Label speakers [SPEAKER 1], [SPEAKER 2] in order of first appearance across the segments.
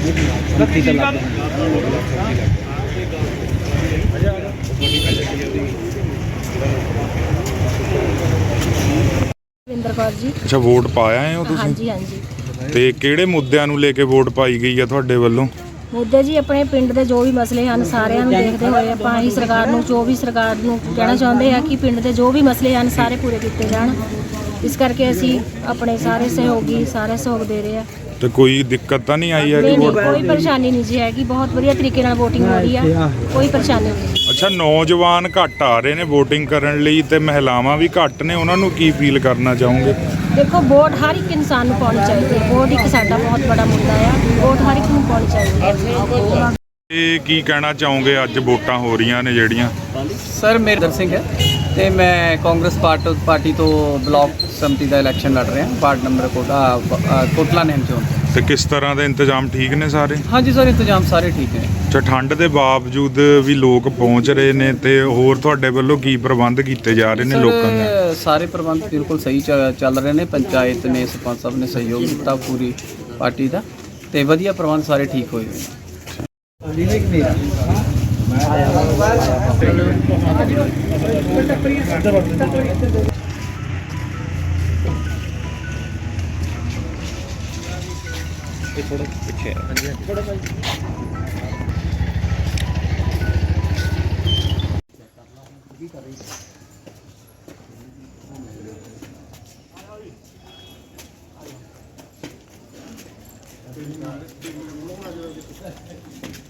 [SPEAKER 1] ਸੰਤੀ ਤਾਂ ਲੱਗ
[SPEAKER 2] ਵਿੰਦਰ ਕੌਰ ਜੀ।
[SPEAKER 3] ਅੱਛਾ ਵੋਟ ਪਾਇਆ ਹੈ ਹੋ ਤੁਸੀਂ?
[SPEAKER 2] ਹਾਂਜੀ ਹਾਂਜੀ।
[SPEAKER 3] ਤੇ ਕਿਹੜੇ ਮੁੱਦਿਆਂ ਨੂੰ ਲੈ ਕੇ ਵੋਟ ਪਾਈ ਗਈ ਆ ਤੁਹਾਡੇ ਵੱਲੋਂ?
[SPEAKER 2] ਮੁੱਦੇ ਜੀ ਆਪਣੇ ਪਿੰਡ ਦੇ ਜੋ ਵੀ ਮਸਲੇ ਹਨ ਸਾਰਿਆਂ ਨੂੰ ਦੇਖਦੇ ਹੋਏ ਆਪਾਂ ਹੀ ਸਰਕਾਰ ਨੂੰ ਜੋ ਵੀ ਸਰਕਾਰ ਨੂੰ ਕਹਿਣਾ ਚਾਹੁੰਦੇ ਆ ਕਿ ਪਿੰਡ ਦੇ ਜੋ ਵੀ ਮਸਲੇ ਹਨ ਸਾਰੇ ਪੂਰੇ ਕੀਤੇ ਜਾਣ। ਇਸ ਕਰਕੇ ਅਸੀਂ ਆਪਣੇ ਸਾਰੇ ਸਹਿਯੋਗੀ ਸਾਰੇ ਸਹਿਯੋਗ ਦੇ ਰਹੇ ਆ।
[SPEAKER 3] ਤੇ ਕੋਈ ਦਿੱਕਤ ਤਾਂ ਨਹੀਂ ਆਈ ਹੈਗੀ
[SPEAKER 2] ਨਹੀਂ ਨਹੀਂ
[SPEAKER 3] ਵੋਟ
[SPEAKER 2] ਕੋਈ ਪਰੇਸ਼ਾਨੀ ਨਹੀਂ ਜੀ ਹੈਗੀ ਬਹੁਤ ਵਧੀਆ ਤਰੀਕੇ ਨਾਲ VOTING ਹੋ ਰਹੀ ਆ। ਕੋਈ ਪਰੇਸ਼ਾਨੀ ਨਹੀਂ।
[SPEAKER 3] ਅੱਛਾ ਨੌਜਵਾਨ ਘੱਟ ਆ ਰਹੇ ਨੇ VOTING ਕਰਨ ਲਈ ਤੇ ਮਹਿਲਾਵਾਂ ਵੀ ਘੱਟ ਨੇ ਉਹਨਾਂ ਨੂੰ ਕੀ ਫੀਲ ਕਰਨਾ ਚਾਹੋਗੇ?
[SPEAKER 2] ਦੇਖੋ ਵੋਟ ਹਰ ਇੱਕ ਇਨਸਾਨ ਨੂੰ ਪਾਉਣੀ ਚਾਹੀਦੀ ਹੈ। ਵੋਟ ਇੱਕ ਸਾਡਾ ਬਹੁਤ ਬੜਾ ਮੁੱਦਾ ਆ। ਵੋਟ ਹਰ ਇੱਕ ਨੂੰ ਪਾਉਣੀ ਚਾਹੀਦੀ ਹੈ।
[SPEAKER 3] ਤੇ ਕੀ ਕਹਿਣਾ ਚਾਹੋਗੇ? ਅੱਜ ਵੋਟਾਂ ਹੋ ਰਹੀਆਂ ਨੇ ਜਿਹੜੀਆਂ।
[SPEAKER 1] ਸਰ ਮੇਰਾ ਦਰ ਸਿੰਘ ਹੈ। ਤੇ ਮੈਂ ਕਾਂਗਰਸ ਪਾਰਟ ਪਾਰਟੀ ਤੋਂ ਬਲਾਕ ਸੰਮਤੀ ਦਾ ਇਲੈਕਸ਼ਨ ਲੜ ਰਿਹਾ ਵਾਰਡ ਨੰਬਰ ਕੋਟਲਾ ਨਹਿਮ ਚੋਂ।
[SPEAKER 3] ਤੇ ਕਿਸ ਤਰ੍ਹਾਂ ਦੇ ਇੰਤਜ਼ਾਮ ਠੀਕ ਨੇ ਸਾਰੇ?
[SPEAKER 1] ਹਾਂਜੀ ਸਰ ਇੰਤਜ਼ਾਮ ਸਾਰੇ ਠੀਕ ਨੇ।
[SPEAKER 3] ਅੱਛਾ ਠੰਡ ਦੇ ਬਾਵਜੂਦ ਵੀ ਲੋਕ ਪਹੁੰਚ ਰਹੇ ਨੇ ਤੇ ਹੋਰ ਤੁਹਾਡੇ ਵੱਲੋਂ ਕੀ ਪ੍ਰਬੰਧ ਕੀਤੇ ਜਾ ਰਹੇ ਨੇ ਲੋਕਾਂ ਦੇ?
[SPEAKER 1] ਸਰ ਸਾਰੇ ਪ੍ਰਬੰਧ ਬਿਲਕੁਲ ਸਹੀ ਚ- ਚੱਲ ਰਹੇ ਨੇ। ਪੰਚਾਇਤ ਨੇ ਸਰਪੰਚ ਸਾਹਿਬ ਨੇ ਸਹਿਯੋਗ ਦਿੱਤਾ ਪੂਰੀ ਪਾਰਟੀ ਦਾ ਤੇ ਵਧੀਆ ਪ੍ਰਬੰਧ ਸਾਰੇ ਠੀਕ ਹੋਏ ਹੋਏ ਨੇ
[SPEAKER 3] ਇਹ ਥੋੜਾ ਪਿੱਛੇ ਹਾਂਜੀ ਥੋੜਾ ਭਾਈ ਕੀ ਕਰ ਰਹੀ ਹੈ
[SPEAKER 1] Thank you.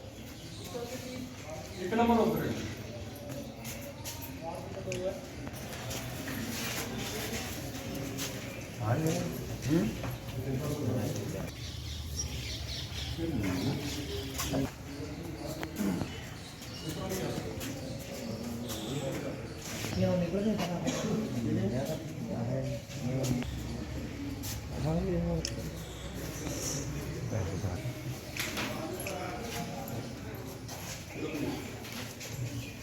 [SPEAKER 4] ਇੱਕ ਨੰਬਰ ਉੱਧਰ ਹੈ ਆਏ ਹੂੰ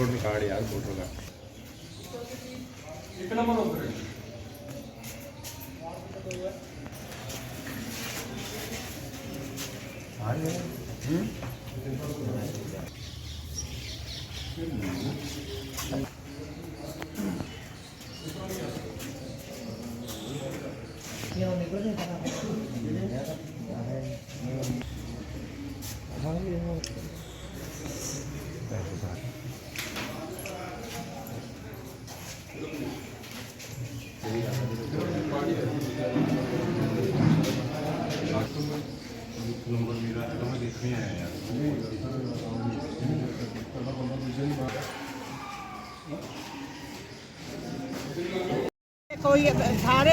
[SPEAKER 4] ਵੋਟਰ
[SPEAKER 5] ਕਾਰਡ ਯਾਰ
[SPEAKER 4] ਵੋਟਰ ਕਾਰਡ ਇੱਕ ਨੰਬਰ ਉੱਪਰ ਆਏ ਹੂੰ ਇਹ ਨਿਕਲ ਦੇ ਤਾਂ ਹਾਂ
[SPEAKER 6] ਕੋਈ ਸਾਰੇ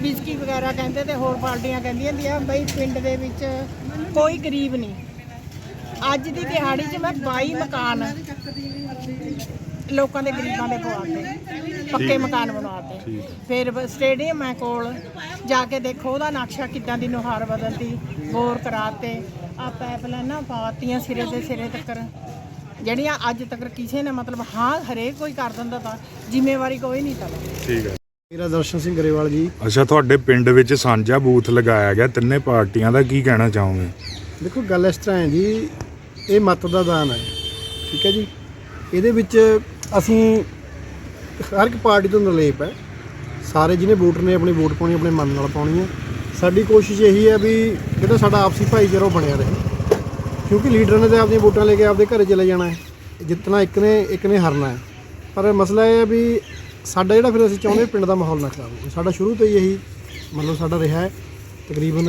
[SPEAKER 6] ਬਿਸਕੀ ਵਗੈਰਾ ਕਹਿੰਦੇ ਤੇ ਹੋਰ ਪਾਰਟੀਆਂ ਕਹਿੰਦੀਆਂ ਹੁੰਦੀਆਂ ਬਈ ਪਿੰਡ ਦੇ ਵਿੱਚ ਕੋਈ ਗਰੀਬ ਨਹੀਂ। ਅੱਜ ਦੀ ਦਿਹਾੜੀ 'ਚ ਮੈਂ 22 ਮਕਾਨ ਲੋਕਾਂ ਦੇ ਗਰੀਬਾਂ ਦੇ ਪਵਾਤੇ ਪੱਕੇ ਮਕਾਨ ਬਣਵਾਤੇ। ਫਿਰ ਸਟੇਡੀਅਮ ਹੈ ਕੋਲ ਜਾ ਕੇ ਦੇਖੋ ਉਹਦਾ ਨਕਸ਼ਾ ਕਿੱਦਾਂ ਦੀ ਨੁਹਾਰ ਬਦਲਤੀ ਬੋਰ ਕਰਾਤੇ। ਆ ਪਾਈਪਲਾਈਨਾਂ ਪਾਤੀਆਂ ਸਿਰੇ ਦੇ ਸਿਰੇ ਤੱਕ ਜਿਹੜੀਆਂ ਅੱਜ ਤੱਕ ਕਿਸੇ ਨੇ ਮਤਲਬ ਹਾਂ ਹਰੇਕ ਕੋਈ ਕਰ ਦਿੰਦਾ ਤਾਂ ਜ਼ਿੰਮੇਵਾਰੀ ਕੋਈ ਨਹੀਂ ਤਾਂ।
[SPEAKER 3] ਠੀਕ ਹੈ।
[SPEAKER 7] ਮੇਰਾ ਦਰਸ਼ਨ ਸਿੰਘ ਗਰੇਵਾਲ ਜੀ।
[SPEAKER 3] ਅੱਛਾ ਤੁਹਾਡੇ ਪਿੰਡ ਵਿੱਚ ਸਾਂਝਾ ਬੂਥ ਲਗਾਇਆ ਗਿਆ ਤਿੰਨੇ ਪਾਰਟੀਆਂ ਦਾ ਕੀ ਕਹਿਣਾ ਚਾਹੋਗੇ?
[SPEAKER 7] ਦੇਖੋ ਗੱਲ ਇਸ ਤਰ੍ਹਾਂ ਹੈ ਜੀ ਇਹ ਮਤ ਦਾ ਦਾਨ ਹੈ ਠੀਕ ਹੈ ਜੀ। ਇਹਦੇ ਵਿੱਚ ਅਸੀਂ ਹਰ ਇੱਕ ਪਾਰਟੀ ਤੋਂ ਨਿਰਲੇਪ ਹੈ। ਸਾਰੇ ਜਿਹਨੇ ਵੋਟਰ ਨੇ ਆਪਣੀ ਵੋਟ ਪਾਉਣੀ ਆਪਣੇ ਮਨ ਨਾਲ ਪਾਉਣੀ ਹੈ। ਸਾਡੀ ਕੋਸ਼ਿਸ਼ ਇਹੀ ਹੈ ਵੀ ਜਿਹੜਾ ਸਾਡਾ ਆਪਸੀ ਭਾਈਚਾਰਾ ਬਣਿਆ ਰਹੇ। ਕਿਉਂਕਿ ਲੀਡਰ ਨੇ ਤਾਂ ਆਪਣੀਆਂ ਵੋਟਾਂ ਲੈ ਕੇ ਆਪਦੇ ਘਰੇ ਚਲੇ ਜਾਣਾ ਹੈ। ਜਿੱਤਣਾ ਇੱਕ ਨੇ ਇੱਕ ਨੇ ਹਾਰਨਾ ਹੈ। ਪਰ ਮਸਲਾ ਇਹ ਹੈ ਵੀ ਸਾਡਾ ਜਿਹੜਾ ਫਿਰ ਅਸੀਂ ਚਾਹੁੰਦੇ ਪਿੰਡ ਦਾ ਮਾਹੌਲ ਨਾ ਖਰਾਬ ਹੋਵੇ। ਸਾਡਾ ਸ਼ੁਰੂ ਤੋਂ ਹੀ ਇਹੀ ਮਤਲਬ ਸਾਡਾ ਰਿਹਾ ਹੈ। ਤਕਰੀਬਨ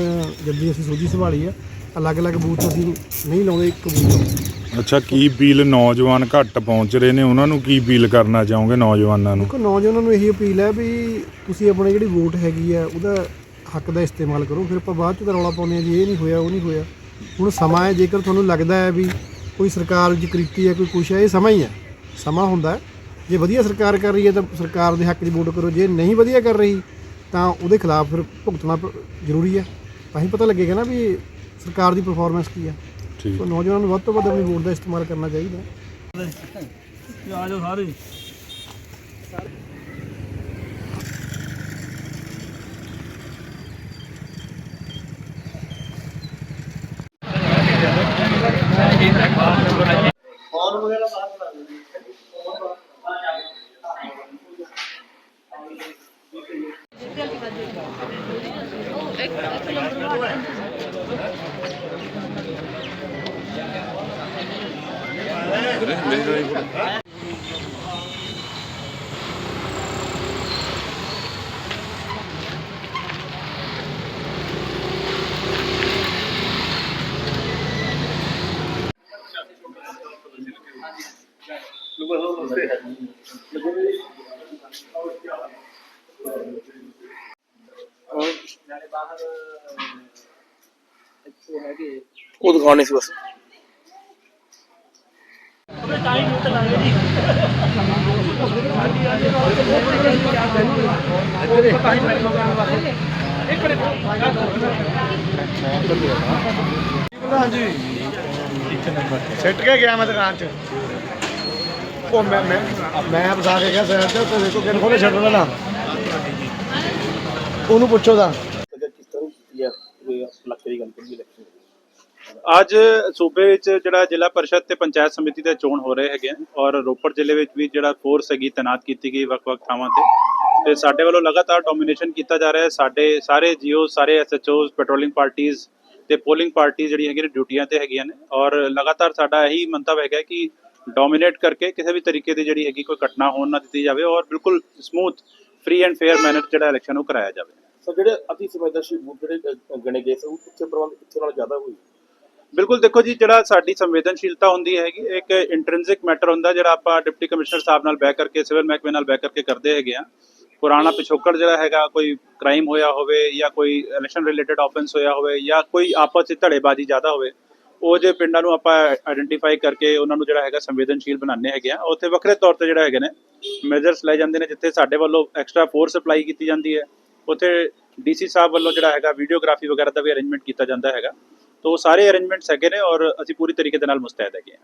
[SPEAKER 7] ਜਦ ਅਸੀਂ ਸੂਝੀ ਸੰਭਾਲੀ ਹੈ ਅਲੱਗ-ਅਲੱਗ ਬੂਥ ਅਸੀਂ ਨਹੀਂ ਲਾਉਂਦੇ ਇੱਕ ਬੂਥ
[SPEAKER 3] ਅੱਛਾ ਕੀ ਅਪੀਲ ਨੌਜਵਾਨ ਘੱਟ ਪਹੁੰਚ ਰਹੇ ਨੇ? ਉਹਨਾਂ ਨੂੰ ਕੀ ਅਪੀਲ ਕਰਨਾ ਚਾਹੋਗੇ ਨੌਜਵਾਨਾਂ ਨੂੰ?
[SPEAKER 7] ਦੇਖੋ ਨੌਜਵਾਨਾਂ ਨੂੰ ਇਹੀ ਅਪੀਲ ਹੈ ਵੀ ਤੁਸੀਂ ਆਪਣੀ ਜਿਹੜੀ ਵੋਟ ਹੈਗੀ ਆ ਉਹਦਾ ਹੱਕ ਦਾ ਇਸਤੇਮਾਲ ਕਰੋ ਫਿਰ ਆਪਾਂ ਬਾਅਦ ਚ ਤਾਂ ਰੌਲਾ ਪਾਉਂਦੇ ਆ ਜੀ ਇਹ ਨਹੀਂ ਹੋਇਆ ਉਹ ਨਹੀਂ ਹੋਇਆ। ਹੁਣ ਸਮਾਂ ਹੈ ਜੇਕਰ ਤੁਹਾਨੂੰ ਲੱਗਦਾ ਹੈ ਵੀ ਕੋਈ ਸਰਕਾਰ ਦੀ ਕ੍ਰਿਤੀ ਹੈ ਕੋਈ ਕੁਛ ਹੈ ਇਹ ਸਮਾਂ ਹੀ ਹੈ। ਸਮਾਂ ਹੁੰਦਾ ਹੈ। ਜੇ ਵਧੀਆ ਸਰਕਾਰ ਕਰ ਰਹੀ ਹੈ ਤਾਂ ਸਰਕਾਰ ਦੇ ਹੱਕ 'ਚ ਵੋਟ ਕਰੋ ਜੇ ਨਹੀਂ ਵਧੀਆ ਕਰ ਰਹੀ ਤਾਂ ਉਹਦੇ ਖਿਲਾਫ ਫਿਰ ਭੁਗਤਣਾ ਜ਼ਰੂਰੀ ਹੈ। ਤਾਂ ਹੀ ਪਤਾ ਲੱਗੇਗਾ ਨਾ ਵੀ ਸਰਕਾਰ ਦੀ ਪਰਫਾਰਮੈਂਸ ਕੀ ਹੈ।
[SPEAKER 3] ਠੀਕ।
[SPEAKER 7] ਸੋ ਨੌਜਵਾਨਾਂ ਨੂੰ ਵੱਧ ਤੋਂ ਵੱਧ ਆਪਣੀ ਵੋਟ ਦਾ ਇਸਤੇਮਾਲ ਕਰਨਾ ਚਾਹੀਦਾ ਮੇਰੇ ਨਾਲ ਹੀ
[SPEAKER 8] ਉਹ ਦੁਕਾਨ ਨਹੀਂ ਸੀ ਬਸ।
[SPEAKER 7] ਸਿੱਟ ਕੇ ਗਿਆ ਮੈਂ ਦੁਕਾਨ 'ਚ। ਉਹ ਮੈਂ ਮੈਂ ਮੈਂ ਫਸਾ ਕੇ ਗਿਆ ਸਾਈਡ ਤੇ ਤੇ ਦੇਖੋ ਕਿਨ ਖੋਲੇ ਛੱਡ ਦੇਣਾ ਉਹਨੂੰ ਪੁੱਛੋ ਦਾ
[SPEAKER 8] ਕਿਸ ਤਰ੍ਹਾਂ ਕੀਤੀ ਹੈ ਇਹ ਇਲਾਕੇ ਦੀ ਇਲੈਕਸ਼ਨ
[SPEAKER 9] ਅੱਜ ਸੂਬੇ ਵਿੱਚ ਜਿਹੜਾ ਜ਼ਿਲ੍ਹਾ ਪਰਿਸ਼ਦ ਤੇ ਪੰਚਾਇਤ ਸਮਿਤੀ ਦੇ ਚੋਣ ਹੋ ਰਹੇ ਹੈਗੇ ਔਰ ਰੋਪੜ ਜ਼ਿਲ੍ਹੇ ਵਿੱਚ ਵੀ ਜਿਹੜਾ ਫੋਰਸ ਹੈਗੀ ਤੈਨਾਤ ਕੀਤੀ ਗਈ ਵੱਖ-ਵੱਖ ਥਾਵਾਂ ਤੇ। ਤੇ ਸਾਡੇ ਵੱਲੋਂ ਲਗਾਤਾਰ ਡੋਮੀਨੇਸ਼ਨ ਕੀਤਾ ਜਾ ਰਿਹਾ ਹੈ। ਸਾਡੇ ਸਾਰੇ ਜੀਓ, ਸਾਰੇ ਐਸਐਚਓਸ ਪੈਟਰੋਲਿੰਗ ਪਾਰਟੀਆਂ ਤੇ ਪੋਲਿੰਗ ਪਾਰਟੀ ਜਿਹੜੀ ਹੈਗੀ ਡਿਊਟੀਆਂ ਤੇ ਹੈਗੀਆਂ ਨੇ ਔਰ ਲਗਾਤਾਰ ਸਾਡਾ ਇਹੀ ਮੰਤਵ ਹੈਗਾ ਕਿ ਡੋਮੀਨੇਟ ਕਰਕੇ ਕਿਸੇ ਵੀ ਤਰੀਕੇ ਦੀ ਜਿਹੜੀ ਹੈਗੀ ਕੋਈ ਘਟਨਾ ਹੋਣ ਨਾ ਦਿੱਤੀ ਜਾਵੇ ਔਰ ਬਿਲਕੁਲ smooth free and fair manner ਜਿਹੜਾ ਇਲੈਕਸ਼ਨ ਉਹ ਕਰਾਇਆ ਜਾਵੇ।
[SPEAKER 8] ਸੋ ਜਿਹੜੇ ਅਤੀ ਸੰਵੇਦਨਸ਼ੀਲ ਬੂਥ ਜਿਹੜੇ ਗਣੇ ਗਏ ਸੀ ਉਹ ਪ੍ਰਬੰਧ ਕਿੱਥੇ ਨਾਲ ਜ਼ਿਆਦਾ ਹੋਈ
[SPEAKER 9] ਬਿਲਕੁਲ ਦੇਖੋ ਜੀ, ਜਿਹੜਾ ਸਾਡੀ ਸੰਵੇਦਨਸ਼ੀਲਤਾ ਹੁੰਦੀ ਹੈਗੀ ਇੱਕ ਇੰਟ੍ਰਿੰਸਿਕ ਮੈਟਰ ਹੁੰਦਾ ਜਿਹੜਾ ਆਪਾਂ ਡਿਪਟੀ ਕਮਿਸ਼ਨਰ ਸਾਹਿਬ ਨਾਲ ਬਹਿ ਕਰਕੇ, ਸਿਵਲ ਮਹਿਕਮੇ ਨਾਲ ਬਹਿ ਕਰਕੇ ਕਰਦੇ ਹੈਗੇ ਆ। ਪੁਰਾਣਾ ਪਿਛੋਕੜ ਜਿਹੜਾ ਹੈਗਾ, ਕੋਈ ਕ੍ਰਾਈਮ ਹੋਇਆ ਹੋਵੇ ਜਾਂ ਕੋਈ ਇਲੈਕਸ਼ਨ ਰਿਲੇਟਡ ਆਫੈਂਸ ਹੋਇਆ ਹੋਵੇ ਜਾਂ ਕੋਈ ਆਪਸ ਵਿੱਚ ਧੜੇਬਾਜ਼ੀ ਜ਼ਿਆਦਾ ਹੋਵੇ, ਉਹ ਜੇ ਪਿੰਡਾਂ ਨੂੰ ਆਪਾਂ ਆਇਡੈਂਟੀਫਾਈ ਕਰਕੇ ਉਹਨਾਂ ਨੂੰ ਜਿਹੜਾ ਹੈਗਾ ਸੰਵੇਦਨਸ਼ੀਲ ਬਣਾਉਂਦੇ ਹੈਗੇ ਆ। ਉੱਥੇ ਵੱਖਰੇ ਤੌਰ ਤੇ ਜਿਹੜਾ ਹੈਗੇ ਨੇ ਮੈਜਰਸ ਲਏ ਜਾਂਦੇ ਨੇ, ਜਿੱਥੇ ਸਾਡੇ ਵੱਲੋਂ ਐਕਸਟਰਾ ਫੋਰਸ ਅਪਲਾਈ ਕੀਤੀ ਜਾਂਦੀ ਹੈ। ਉੱਥੇ ਡੀਸੀ ਸਾਹਿਬ ਵੱਲੋਂ ਜਿਹੜਾ ਹੈਗਾ ਵੀਡੀਓਗ੍ਰਾਫੀ ਵਗੈਰਾ ਦਾ ਵੀ ਅਰੇਂਜਮੈਂਟ ਕੀਤਾ ਜਾਂਦਾ ਹੈਗਾ। ਤੋ ਸਾਰੇ ਅਰੇਂਜਮੈਂਟਸ ਹੈਗੇ ਨੇ ਔਰ ਅਸੀਂ ਪੂਰੀ ਤਰੀਕੇ ਦੇ ਨਾਲ ਮੁਸਤੈਦ ਹੈਗੇ ਹਾਂ।